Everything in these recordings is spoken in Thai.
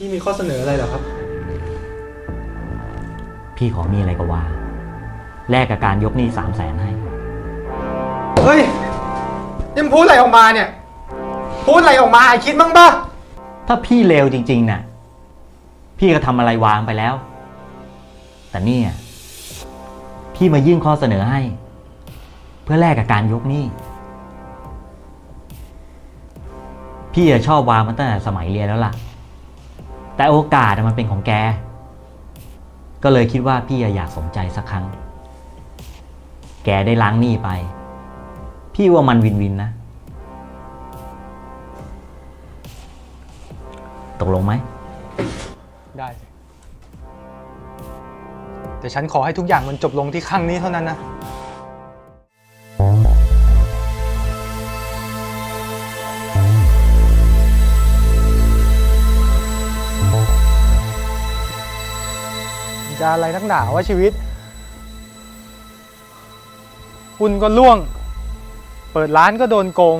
พี่มีข้อเสนออะไรเหรอครับ พี่ขอมีอะไรก็ว่า แลกกับการยกหนี้สามแสนให้ เฮ้ยนี่มึงพูดอะไรออกมาเนี่ย พูดอะไรออกมาไอคิดบ้างปะถ้าพี่เลวจริง ๆน่ะ พี่ก็ทำอะไรวางไปแล้ว แต่เนี่ยพี่มายื่นข้อเสนอให้ เพื่อแลกกับการยกหนี้ พี่อะชอบวางมาตั้งแต่สมัยเรียนแล้วล่ะ แต่โอกาสมันเป็นของแก ก็เลยคิดว่าพี่อะอยากสนใจสักครั้ง แกได้ล้างหนี้ไป พี่ว่ามันวินวินนะ ตกลงไหม ได้สิแต่ฉันขอให้ทุกอย่างมันจบลงที่ครั้งนี้เท่านั้นนะ จะอะไรนักหนาว่าชีวิตหุ้นก็ล่วง เปิดร้านก็โดนโกง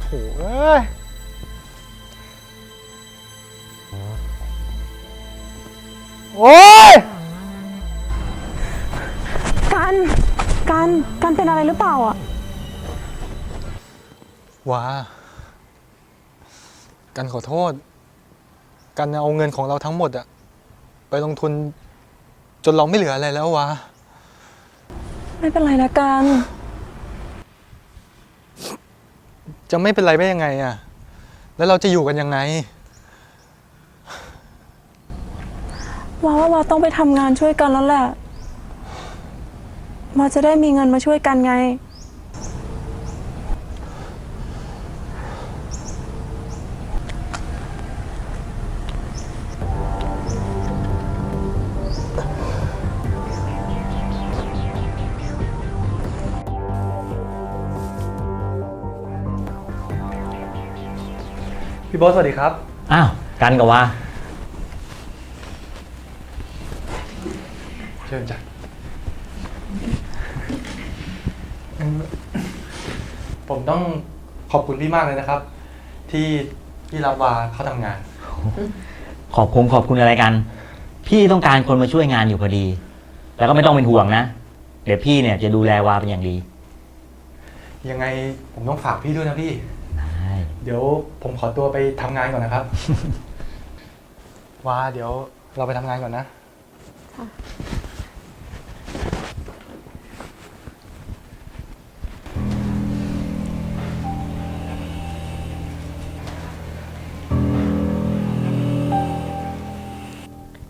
โถเอ้ยโอ้ยกันกันกันเป็นอะไรหรือเปล่าอะว้ากันขอโทษ กันเอาเงินของเราทั้งหมดอะไปลงทุนจนเราไม่เหลืออะไรแล้ววะ ไม่เป็นไรนะกัน จะไม่เป็นไรได้ยังไงอะแล้วเราจะอยู่กันยังไง ว่าว่าเราต้องไปทำงานช่วยกันแล้วแหละว่าจะได้มีเงินมาช่วยกันไง โบอสสวัสดีครับ อ้าว กันกับว่า เชิญจ้ะผมต้องขอบคุณพี่มากเลยนะครับ ที่พี่รับวาเข้าทำงาน ขอบคุณขอบคุณอะไรกัน พี่ต้องการคนมาช่วยงานอยู่พอดี แล้วก็ไม่ต้องเป็นห่วงนะ เดี๋ยวพี่เนี่ยจะดูแลวาเป็นอย่างดี ยังไงผมต้องฝากพี่ด้วยนะพี่ได้ เดี๋ยวผมขอตัวไปทำงานก่อนนะครับว้าเดี๋ยวเราไปทำงานก่อนนะ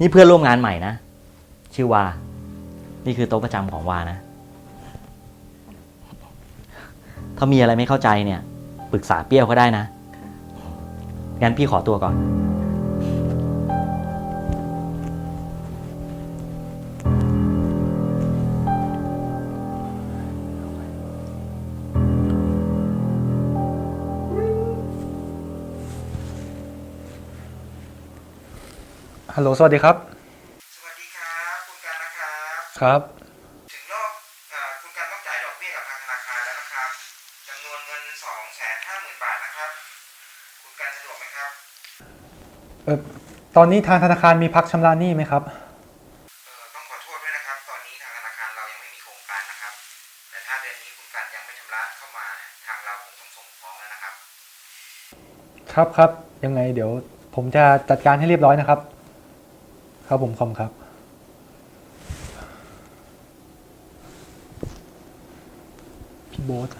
นี่เพื่อนร่วมงานใหม่นะ ชื่อวา นี่คือโต๊ะประจำของวานะ ถ้ามีอะไรไม่เข้าใจเนี่ย ปรึกษาเปรี้ยวก็ได้นะ งั้นพี่ขอตัวก่อน ฮัลโหล สวัสดีครับ สวัสดีครับ คุณกันนะครับ ครับ ออตอนนี้ทางธนาคารมีพักชำระหนี้ไหมครับ เอ่อต้องขอโทษด้วยนะครับ ตอนนี้ทางธนาคารเรายังไม่มีโครงการนะครับ แต่ถ้าเดือนนี้คุณกันยังไม่ชำระเข้ามาเนี่ยทางเราคงต้องส่งฟ้องแล้วนะครับ ครับครับยังไงเดี๋ยวผมจะจัดการให้เรียบร้อยนะครับ ครับผมคอมครับ พี่โบ๊ท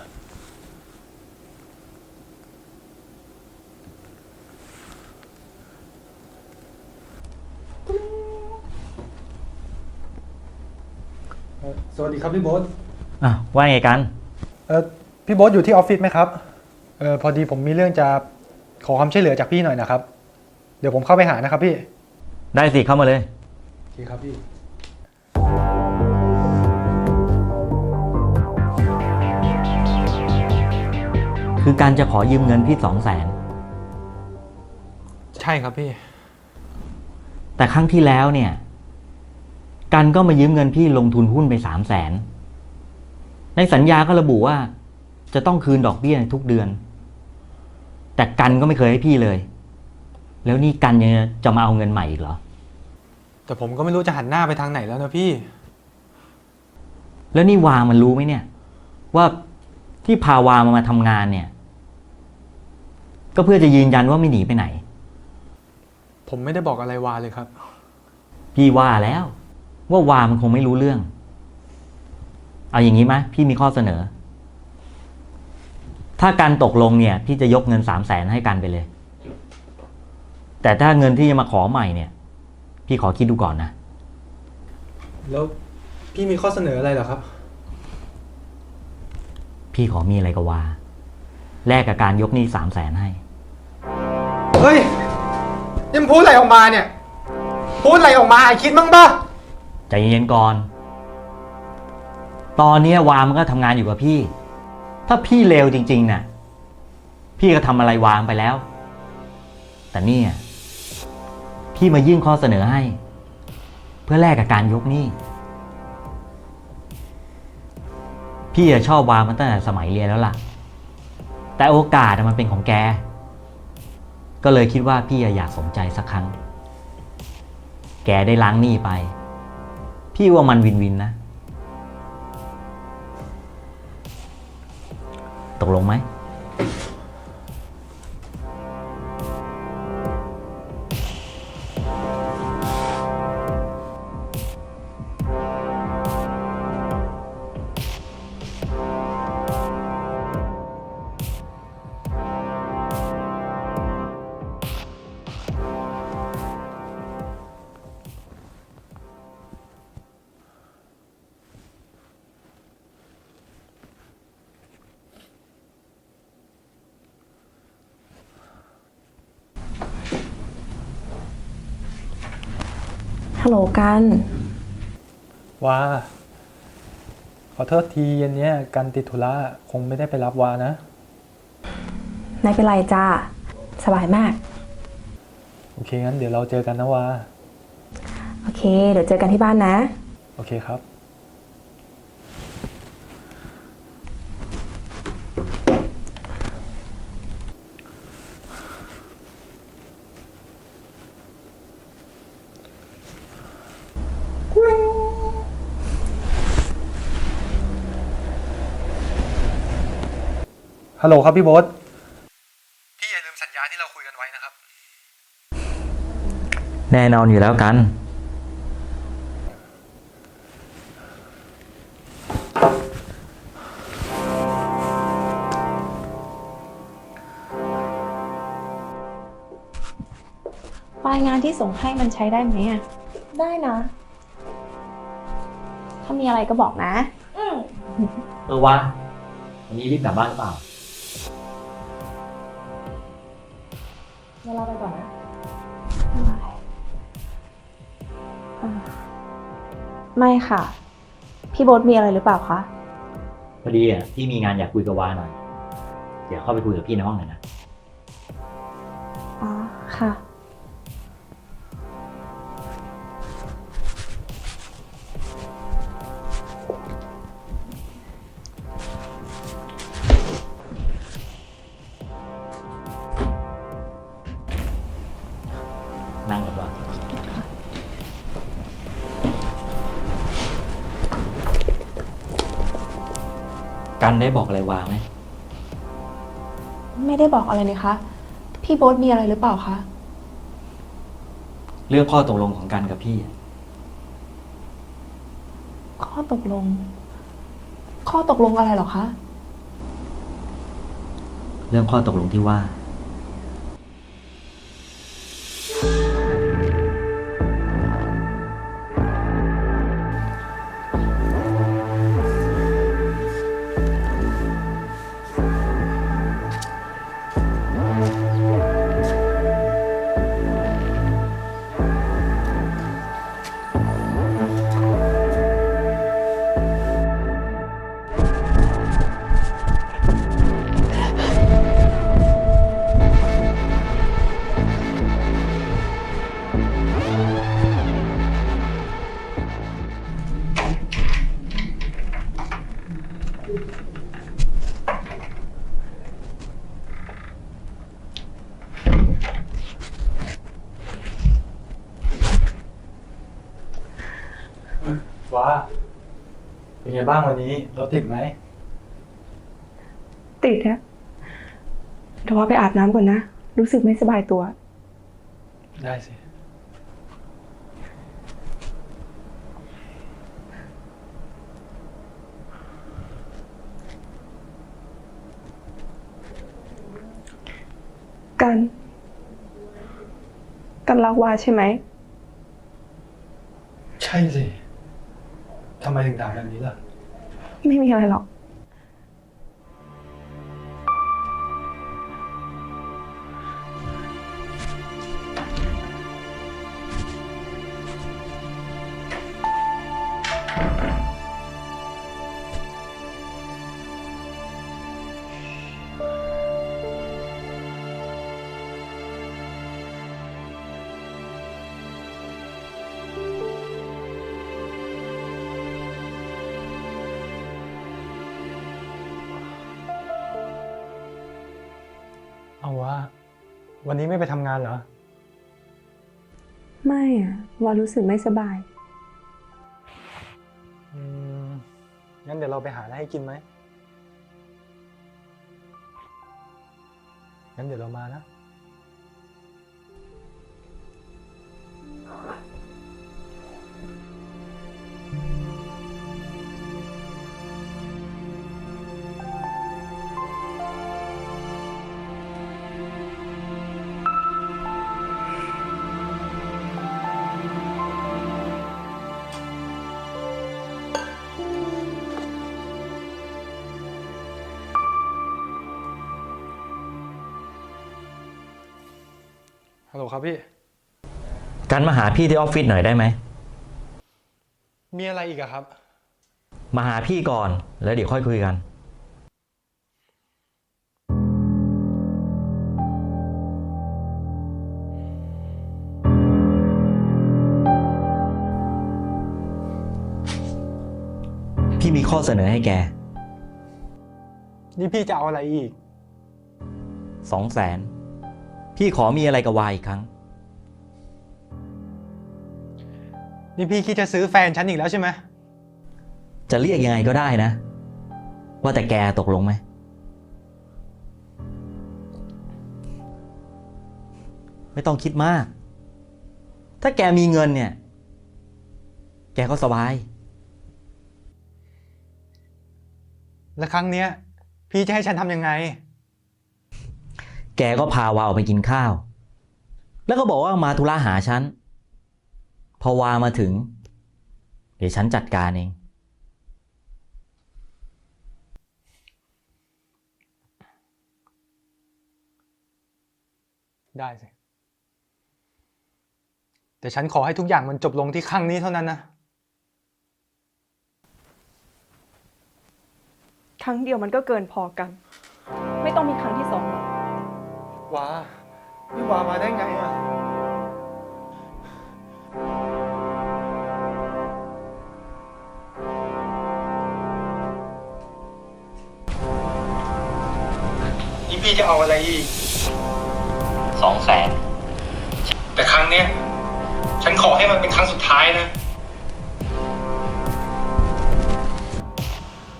เอ่อส วัสดีครับพี่โบ๊ทอะว่าไงกัน เออพี่โบ๊ทอยู่ที่ออฟฟิศไหมครับ เออพอดีผมมีเรื่องจะขอความช่วยเหลือจากพี่หน่อยนะครับ เดี๋ยวผมเข้าไปหานะครับพี่ ได้สิเข้ามาเลย โอเคครับพี่ คือการจะขอยืมเงินพี่สองแสนใช่ครับพี่ แต่ครั้งที่แล้วเนี่ย กันก็มายืมเงินพี่ลงทุนหุ้นไปสามแสนในสัญญาก็ระบุว่า จะต้องคืนดอกเบี้ยทุกเดือนแต่แต่กันก็ไม่เคยให้พี่เลย แล้วนี่กันยังจะมาเอาเงินใหม่อีกเหรอ แต่ผมก็ไม่รู้จะหันหน้าไปทางไหนแล้วนะพี่ แล้วนี่วามันรู้ไหมเนี่ย ว่าที่พาวามามาทำงานเนี่ย ก็เพื่อจะยืนยันว่าไม่หนีไปไหน ผมไม่ได้บอกอะไรวาเลยครับ พี่ว่าแล้ว ว่าวามันคงไม่รู้เรื่อง เอาอย่างนี้ไหมพี่มีข้อเสนอ ถ้าการตกลงเนี่ย พี่จะยกเงินสามแสนให้กันไปเลย แต่ถ้าเงินที่จะมาขอใหม่เนี่ย พี่ขอคิดดูก่อนนะ แล้วพี่มีข้อเสนออะไรเหรอครับ พี่ขอมีอะไรกับวาแลกกับการยกหนี้สามแสนให้ เฮ้ยนี่มึงพูดอะไรออกมาเนี่ย พูดอะไรออกมาไอคิดมั้งป่ะ ใจเย็นๆก่อน ตอนนี้วามันก็ทำงานอยู่กับพี่ ถ้าพี่เลวจริงๆน่ะ พี่ก็ทำอะไรวางไปแล้ว แต่นี่พี่มายื่นข้อเสนอให้ เพื่อแลกกับการยกหนี้ พี่อะชอบวามันตั้งแต่สมัยเรียนแล้วล่ะ แต่โอกาสมันเป็นของแก ก็เลยคิดว่าพี่อะอยากสนใจสักครั้ง แกได้ล้างหนี้ไป พี่ว่ามันวินวินนะ ตกลงไหม ฮัลโหลกันวาขอโทษทีเย็นเนี้ยกันติดธุระคงไม่ได้ไปรับวานะ ไม่เป็นไรจ้า สบายมาก โอเคงั้นเดี๋ยวเราเจอกันนะวา โอเค เดี๋ยวเจอกันที่บ้านนะ โอเคครับ ฮัลโหลครับพี่โบ๊ทพี่อย่าลืมสัญญาที่เราคุยกันไว้นะครับ แน่นอนอยู่แล้วกัน ไฟล์งานที่ส่งให้มันใช้ได้ไหมอะได้นะ ถ้ามีอะไรก็บอกนะ เออวะวันนี้รีบกลับบ้านหรือเปล่า เดี๋ยวเราไปก่อนนะไม่ค่ะ พี่โบ๊ทมีอะไรหรือเปล่าคะ พอดีอะพี่มีงานอยากคุยกับวาหน่อย เดี๋ยวเข้าไปคุยกับพี่ในห้องหน่อยนะ อ๋อ ค่ะ กันได้บอกอะไรวาไหมไม่ได้บอกอะไรเลยคะ พี่โบ๊ทมีอะไรหรือเปล่าคะ เรื่องข้อตกลงของกันกับพี่อะข้อตกลง ข้อตกลงอะไรเหรอคะ เรื่องข้อตกลงที่ว่าว้า ไงบ้างวันนี้รถติดไหม ติดฮะเดี๋ยวว่าไปอาบน้ำก่อนนะ รู้สึกไม่สบายตัว ได้สิ กัน กันรักวาใช่ไหม ใช่สิทำไมถึงถามแบบนี้ล่ะ ไม่มีอะไรหรอก เอาว่าวันนี้ไม่ไปทำงานเหรอ ไม่อะวารู้สึกไม่สบาย อืม งั้นเดี๋ยวเราไปหาอะไรให้กินไหม งั้นเดี๋ยวเรามานะ หลครับพี่กันมาหาพี่ที่ออฟฟิศหน่อยได้ไหม มีอะไรอีกอะครับ มาหาพี่ก่อน แล้วเดี๋ยวค่อยคุยกัน พี่มีข้อเสนอให้แกนี่พี่จะเอาอะไรอีก สองแสน พี่ขอมีอะไรกับวายอีกครั้ง นี่พี่คิดจะซื้อแฟนฉันอีกแล้วใช่ไหมจะเรียกยังไงก็ได้นะ ว่าแต่แกตกลงไหม ไม่ต้องคิดมาก ถ้าแกมีเงินเนี่ย แกก็สบาย แล้วครั้งเนี้ย พี่จะให้ฉันทำยังไง แกก็พาวาออกไปกินข้าว แล้วก็บอกว่ามาธุระหาฉัน พอวามาถึง เดี๋ยวฉันจัดการเอง ได้สิ แต่ฉันขอให้ทุกอย่างมันจบลงที่ครั้งนี้เท่านั้นนะ ครั้งเดียวมันก็เกินพอกัน ไม่ต้องมีครั้งที่สองหรอก ว้านี่ว้ามาได้ไงอะนี่พี่จะเอาอะไรอีกสองแสนแต่ครั้งเนี้ย ฉันขอให้มันเป็นครั้งสุดท้ายนะ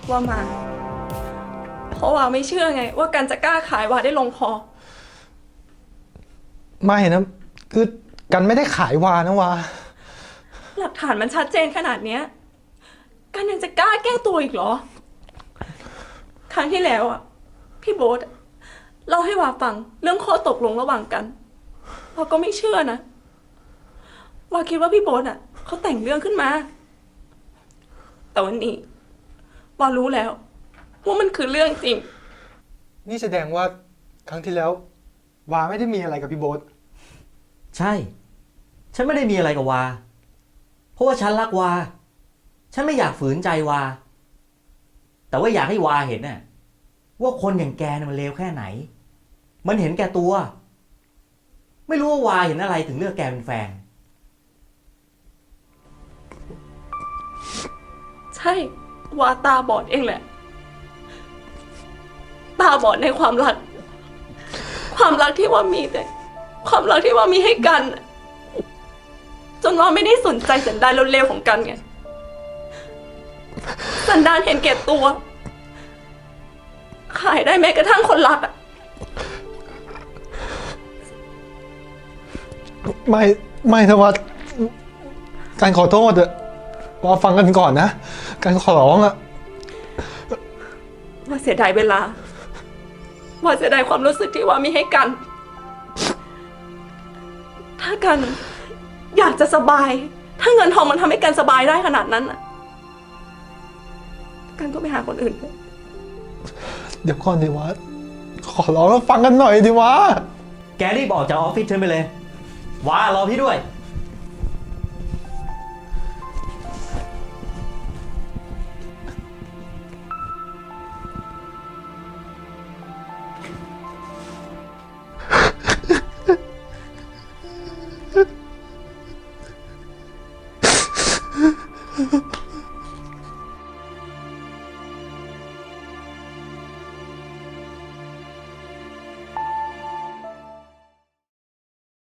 ว่ามา เพราะว่าไม่เชื่อไง ว่ากันจะกล้าขายวาได้ลงคอ ไม่นะคือกันไม่ได้ขายวานะวาหลักฐานมันชัดเจนขนาดเนี้ยกันยังจะกล้าแก้ตัวอีกเหรอ ครั้งที่แล้วอะ พี่โบ๊ทอะเล่าให้วาฟัง เรื่องข้อตกลงระหว่างกันวาก็ไม่เชื่อนะวาคิดว่าพี่โบ๊ทอะเขาแต่งเรื่องขึ้นมา แต่วันนี้วารู้แล้ว ว่ามันคือเรื่องจริง นี่แสดงว่าครั้งที่แล้ว วาไม่ได้มีอะไรกับพี่โบ๊ทใช่ ฉันไม่ได้มีอะไรกับวา เพราะว่าฉันรักวา ฉันไม่อยากฝืนใจวา แต่ว่าอยากให้วาเห็นน่ะว่าคนอย่างแกน่ะมันเลวแค่ไหน มันเห็นแก่ตัว ไม่รู้ว่าวาเห็นอะไรถึงเลือกแกเป็นแฟน ใช่วาตาบอดเองแหละ ตาบอดในความรัก ความรักที่ว่ามีแต่ ความรักที่ว่ามีให้กันน่ะจนว่าไม่ได้สนใจสันดานเร็วๆของกันไงสันดานเห็นแก่ตัว ขายได้แม้กระทั่งคนรักอะไม่ไม่นะวัดการขอโทษอะว่าฟังกันก่อนนะ การขอร้องอะว่าเสียดายเวลา ว่าเสียดายความรู้สึกที่ว่ามีให้กัน ถ้ากันอยากจะสบาย ถ้าเงินทองมันทำให้กันสบายได้ขนาดนั้นน่ะกันก็ไปหาคนอื่นเถอะเดี๋ยวก่อนดิวัดขอร้องแล้วฟังกันหน่อยดิวะ แกรีบออกจากออฟฟิศฉันไปเลยว้ารอพี่ด้วยไ